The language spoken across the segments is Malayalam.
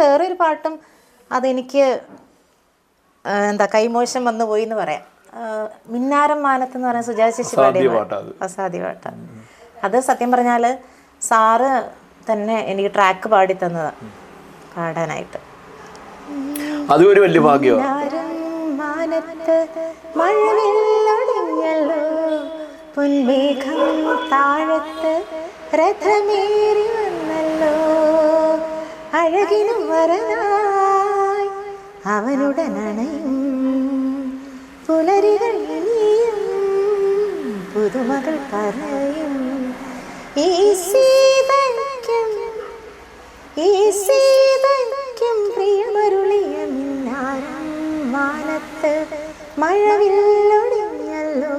വേറൊരു പാട്ടും അതെനിക്ക് എന്താ കൈമോശം വന്നു പോയി എന്ന് പറയാം. മിന്നാരം മാനത്ത് എന്ന് പറയുന്ന സുജാത ശശി പാടിയ അസാധ്യ. പാട്ടാണ് അത് സത്യം പറഞ്ഞാൽ സാറ് തന്നെ എനിക്ക് ട്രാക്ക് പാടി തന്നത് പാടാനായിട്ട്. അത് ഒരു വലിയ ഭാഗ്യമാണ് പൊന്മേഘം താഴത്ത് രഥമേറി വന്നല്ലോ. അഴകിനും വരനായി അവനുടനണയും പുലരികൾ ഇനിയും പുതുമകൾ പറയും ഈ സീതയ്ക്കും ഈ സീതയ്ക്കും പ്രിയമരുളിയ മിന്നാരം വാനത്ത് മഴവില്ലൊടിഞ്ഞല്ലോ.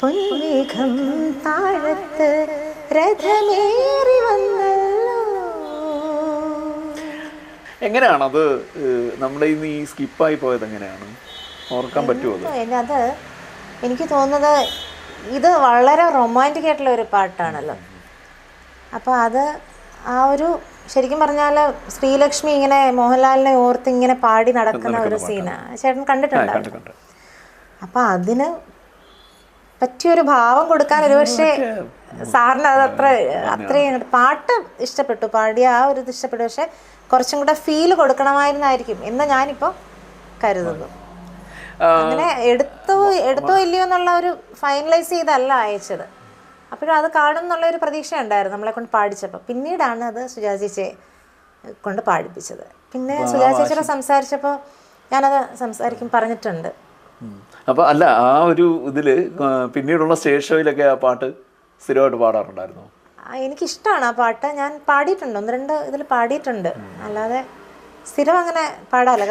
പൊന്മേഘം താഴത്ത് രഥമേറി വന്നല്ലോ എങ്ങനെയാണ് അത് നമ്മുടെ ഇന്ന് ഈ സ്കിപ്പായി പോയത് എങ്ങനെയാണ്? ഓർക്കാൻ പറ്റുമോ അത്? എനിക്ക് തോന്നുന്നത് ഇത് വളരെ റൊമാന്റിക് ആയിട്ടുള്ള ഒരു പാട്ടാണല്ലോ. അപ്പോൾ അത് ആ ഒരു ശരിക്കും പറഞ്ഞാൽ ശ്രീലക്ഷ്മി ഇങ്ങനെ മോഹൻലാലിനെ ഓർത്ത് ഇങ്ങനെ പാടി നടക്കുന്ന ഒരു സീനാണ് ചേട്ടൻ കണ്ടിട്ടുണ്ടോ കണ്ട് കണ്ട് അപ്പം അതിന് പറ്റിയൊരു ഭാവം കൊടുക്കാൻ ഒരുപക്ഷെ സാറിന് അത് അത്ര അത്രയും പാട്ട് ഇഷ്ടപ്പെട്ടു. പാടിയ ആ ഒരു ഇത് ഇഷ്ടപ്പെട്ടു. പക്ഷെ കുറച്ചും കൂടെ ഫീൽ കൊടുക്കണമായിരുന്നായിരിക്കും എന്ന് ഞാനിപ്പോൾ കരുതുന്നു. അങ്ങനെ എടുത്തോ എടുത്തോ ഇല്ലയോ എന്നുള്ള ഒരു ഫൈനലൈസ് ചെയ്തല്ല അയച്ചത്. അപ്പോഴും അത് കാണും എന്നുള്ള ഒരു പ്രതീക്ഷ ഉണ്ടായിരുന്നു നമ്മളെ കൊണ്ട് പാടിച്ചപ്പോൾ പിന്നീടാണ് അത് സുജാ ചേച്ചിയെ കൊണ്ട് പാടിപ്പിച്ചത്. പിന്നെ സുജാ ചേച്ചിയോട് സംസാരിച്ചപ്പോൾ ഞാനത് സംസാരിക്കും പറഞ്ഞിട്ടുണ്ട്. ഉം. അപ്പൊ അല്ല ആ ഒരു ഇതിൽ പിന്നീടുള്ള സ്റ്റേജ് ഷോയിലൊക്കെ ആ പാട്ട് സ്ഥിരമായിട്ട് പാടാറുണ്ടായിരുന്നു? എനിക്ക് എനിക്കിഷ്ടമാണ് ആ പാട്ട്. ഞാൻ പാടിയിട്ടുണ്ട്. ഒന്ന് രണ്ട് ഇതിൽ പാടിയിട്ടുണ്ട്. അല്ലാതെ സ്ഥിരം അങ്ങനെ പാടാമല്ലോ